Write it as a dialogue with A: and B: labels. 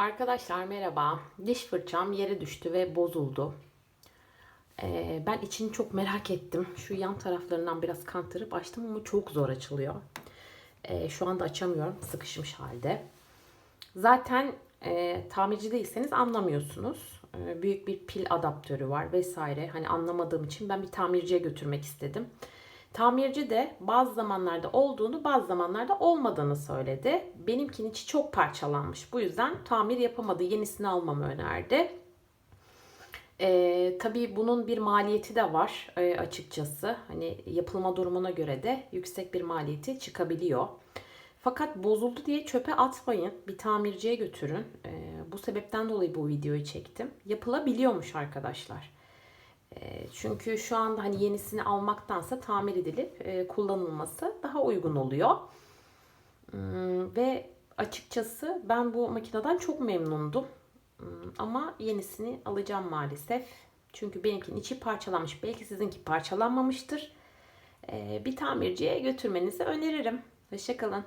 A: Arkadaşlar merhaba. Diş fırçam yere düştü ve bozuldu. Ee, ben içini çok merak ettim. Şu yan taraflarından biraz kantırıp açtım ama çok zor açılıyor. Ee, şu anda açamıyorum. Sıkışmış halde. Zaten e, tamirci değilseniz anlamıyorsunuz. Ee, büyük bir pil adaptörü var vesaire. Hani anlamadığım için ben bir tamirciye götürmek istedim. Tamirci de bazı zamanlarda olduğunu bazı zamanlarda olmadığını söyledi. Benimkinin içi çok parçalanmış. Bu yüzden tamir yapamadı. Yenisini almamı önerdi. Ee, tabii bunun bir maliyeti de var e, açıkçası. Hani yapılma durumuna göre de yüksek bir maliyeti çıkabiliyor. Fakat bozuldu diye çöpe atmayın. Bir tamirciye götürün. Ee, bu sebepten dolayı bu videoyu çektim. Yapılabiliyormuş arkadaşlar. E, Çünkü şu anda hani yenisini almaktansa tamir edilip e, kullanılması daha uygun oluyor. Hmm, Ve açıkçası ben bu makineden çok memnundum. Hmm, Ama yenisini alacağım maalesef. Çünkü benimkinin içi parçalanmış. Belki sizinki parçalanmamıştır. E, Bir tamirciye götürmenizi öneririm. Hoşçakalın.